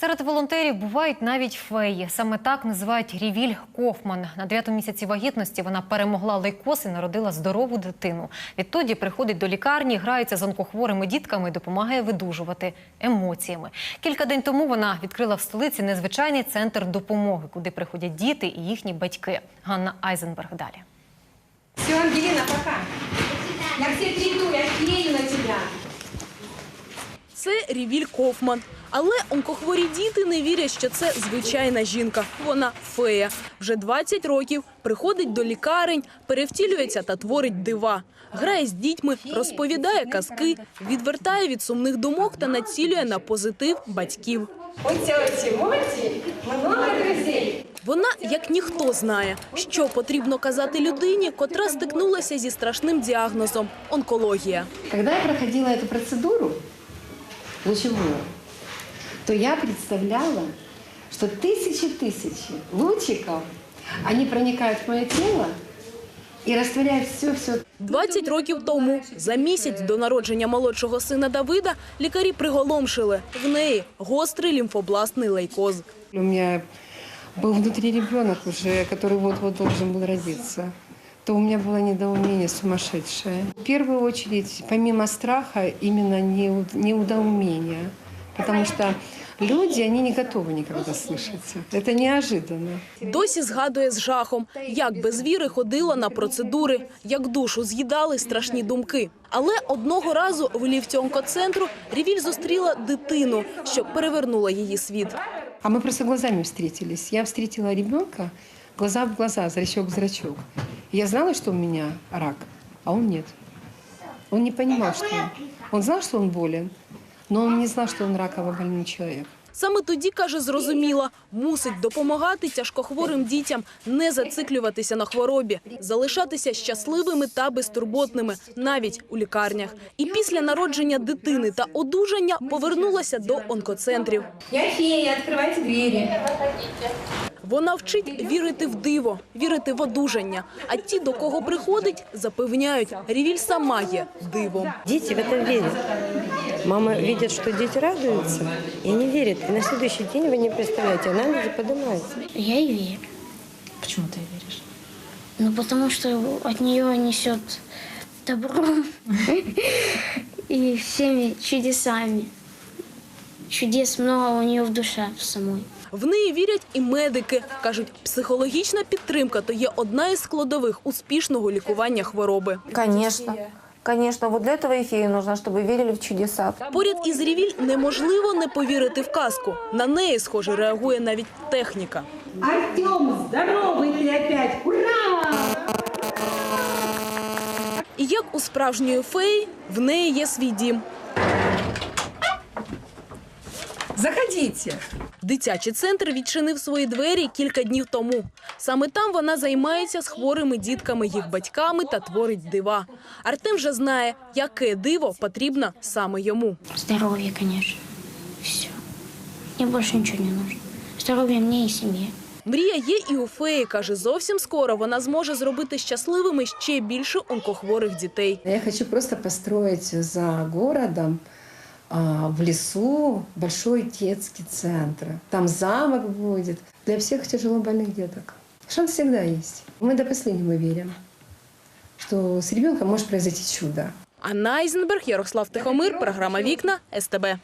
Серед волонтерів бувають навіть феї. Саме так називають Рівіль Кофман. На дев'ятому місяці вагітності вона перемогла лейкоз і народила здорову дитину. Відтоді приходить до лікарні, грається з онкохворими дітками і допомагає видужувати емоціями. Кілька день тому вона відкрила в столиці незвичайний центр допомоги, куди приходять діти і їхні батьки. Ганна Айзенберг далі. Все, Ангелина, пока. Я приду, я клею на тебя. Це Рівіль Кофман. Але онкохворі діти не вірять, що це звичайна жінка. Вона фея. Вже 20 років приходить до лікарень, перевтілюється та творить дива. Грає з дітьми, розповідає казки, відвертає від сумних думок та націлює на позитив батьків. У тети много друзей. Вона, як ніхто, знає, що потрібно казати людині, котра стикнулася зі страшним діагнозом – онкологія. Когда я проходила эту процедуру лучевую, то я представляла, что тысячи-тысячи лучиков, они проникают в мое тело и растворяют все-все 20 років тому, за місяць до народження молодшого сина Давида, лікарі приголомшили. В неї гострий лімфобластний лейкоз. У меня был внутри ребенок уже, который вот-вот должен был родиться. То у меня было недоумение сумасшедшее. В первую очередь, помимо страха, именно неу- неудоумение. Потому что люди, они не готовы никогда слышать. Это неожиданно. Досі згадує з жахом, як без віри ходила на процедури, як душу з'їдали страшні думки. Але одного разу в ліфті онкоцентру Рівіль зустріла дитину, що перевернула її світ. А мы просто глазами встретились. Я встретила ребенка глаза в глаза, зрачок в зрачок. Я знала, что у меня рак, а он нет. Он не понимал, что он. Он знал, что он болен, но он не знал, что он раково больной человек. Саме тоді, каже, зрозуміла, мусить допомагати тяжкохворим дітям не зациклюватися на хворобі, залишатися щасливими та безтурботними, навіть у лікарнях. І після народження дитини та одужання повернулася до онкоцентрів. Я фея, открывайте двери. Вона вчить вірити в диво, вірити в одужання. А ті, до кого приходить, запевняють, Рівіль сама є дивом. Дети в это верят. Мама видит, что дети радуются, и они верят. И на следующий день, вы не представляете, она люди поднимается. Я и верю. Почему ты веришь? Ну, потому что от нее несет добро и всеми чудесами. Чудес много у нее в душе в самой. В неї вірять і медики. Кажуть, психологічна підтримка – то є одна із складових успішного лікування хвороби. Конечно. Конечно, вот для этого и феи нужно, чтобы верили в чудеса. Поряд із Рівіль неможливо не повірити в казку. На неї, схоже, реагує навіть техніка. Артем, здоровый ты опять. Ура! І як у справжньої феї, в неї є свій дім. Заходите. Дитячий центр відчинив свої двері кілька днів тому. Саме там вона займається з хворими дітками, їх батьками та творить дива. Артем вже знає, яке диво потрібно саме йому. Здоровье, конечно. Все. Мне больше ничего не нужно. Здоровье мне и семье. Мрія є і у феї. Каже, зовсім скоро вона зможе зробити щасливими ще більше онкохворих дітей. Я хочу просто построить за городом а, в лесу большой детский центр. Там замок будет для всех тяжело больных деток. Шанс всегда есть. Мы до последнего верим, что с ребенком может произойти чудо. Анна Айзенберг, Ярослав Тихомир, програма Вікна СТБ.